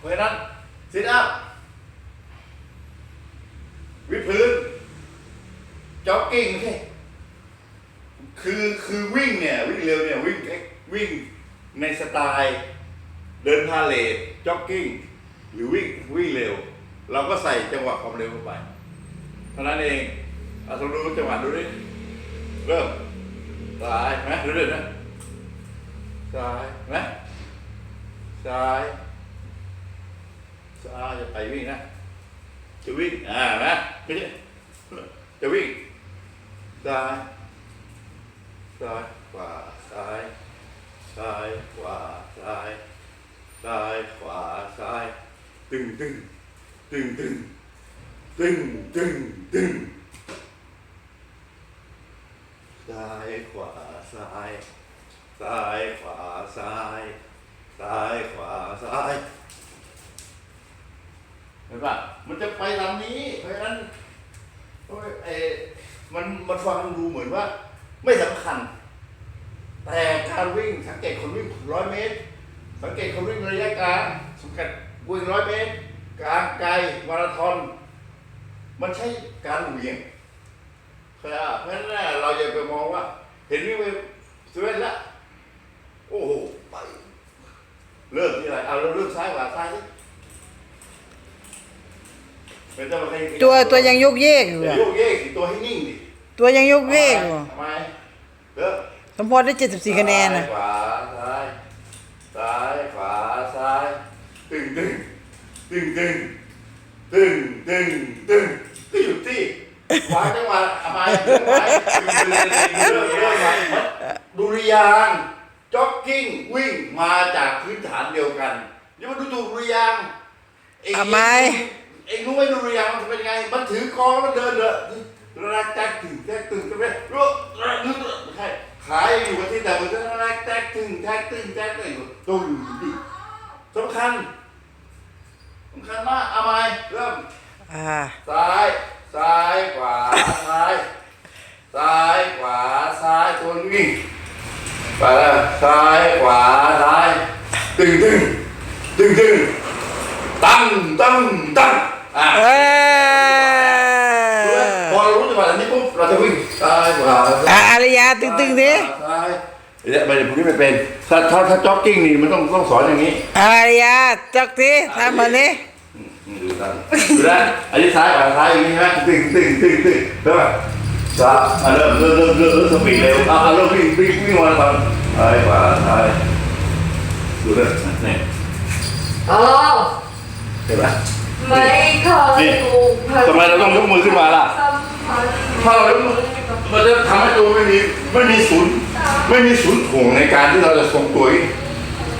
เพราะฉะนั้นซิทอัพวิดพื้นจ็อกกิ้งไม่ใช่คือคือวิ่งเนี่ย วิ่งเร็วเนี่ย วิ่งวิ่งในสไตล์เดินพาเลทจ็อกกิ้ง หรือวิ่งวิ่งเร็ว เราก็ใส่จังหวะความเร็วเข้าไป เท่านั้นเองเอาลองดูจังหวะดูดิเริ่มซ้ายไหมดูดินะซ้ายไหมซ้ายซ้าย ไปวิ่งนะ จะวิ่ง อ่านะไม่ใช่จะวิ่ง ซ้าย ซ้ายขวา ซ้าย ซ้ายขวา ซ้าย ซ้ายขวา ซ้าย ตึงตึงตึงตึงตึงตึงตึงซ้ายขวา ซ้าย ซ้ายขวา ซ้าย ซ้ายขวา ซ้าย เห็นปะมันจะไปลำนี้ เพราะฉะนั้นเออมันมันฟังดูเหมือนว่า ไม่สำคัญ แต่การวิ่งสังเกตคนวิ่งร้อยเมตร สังเกตคนวิ่งระยะกลางสังเกตวิ่งร้อยเมตรกลางไกลมาราธอนมันใช่การเหวี่ยงเพราะฉะนั้นเราอย่าไปมองว่า เห็นวิ่งไปสเวนละโอ้โหไปเริ่มที่อะไรเอาเราเริ่มซ้ายขวาซ้ายดิ เป็นเจ้าให้ตัวตัวยังยกเยกอยู่เดี๋ยวอะโยกเยกสิตัวให้นิ่งดิตัวยังยกเยกอยู่ทำไมเริ่มสมพรได้เจ็ดสิบสี่คะแนนนะซ้ายขวาซ้ายซ้ายขวาซ้ายตึงตึงตึงตึงตึงตึงตึงก็หยุดที่วางจังหวะทำไมเรื่องไหนเรื่องเรื่องไหนดุริยางค์จ็อกกิ้งวิ่งมาจากพื้นฐานเดียวกันอย่ามาดูถูกดุริยางค์เองทำไม เองรู้ไหมดุริยางค์มันเป็นไง มันถือกองแล้วเดินเด้อรักแจ๊กถึงแจ๊กตึงกันไหมรู้รู้ไม่ใช่ขายอยู่กับที่แต่มันจะรักแจ๊กถึงแจ๊กตึงแจ๊กตึงต้องอยู่ดิสำคัญสำคัญมากเอาไหมเริ่มอ่าซ้ายซ้ายขวาซ้ายซ้ายขวาซ้ายทวนวิ่งไปแล้วซ้ายขวาซ้ายตึงตึงตึงตึงตั้งตั้งตั้ง อะเอพออเรารู้จังหวะนี้ปุ๊บเราจะวิ่งซ้ายขวาอะอารยาตึงตึงๆดิซ้ายเนี่ยไม่ได้พวกนี้ไม่เป็นถ้าถ้าถ้าจ็อกกิ้งนี่มันต้องต้องสอนอย่างนี้อารยาจักดิทำมาดิอืมดูด้านดูด้านอันนี้ซ้ายขวาซ้ายอย่างนี้ใช่ไหมตึงตึงตึงตึงแล้วแบบซ้ายอะเริ่มเริ่มเริ่มเริ่มเริ่มสปีดเร็วอะอะเริ่มวิ่งวิ่งวิ่งมาตอนซ้ายขวาซ้ายดูด้วยนี่อ๋อเห็นไหมไม่ นี่ทำไมเราต้องยกมือขึ้นมาล่ะ ถ้าเรายกมือมันจะทำให้ตัวไม่มีไม่มีศูนย์ไม่มีศูนย์ถ่วงในการที่เราจะทรงตัวเอง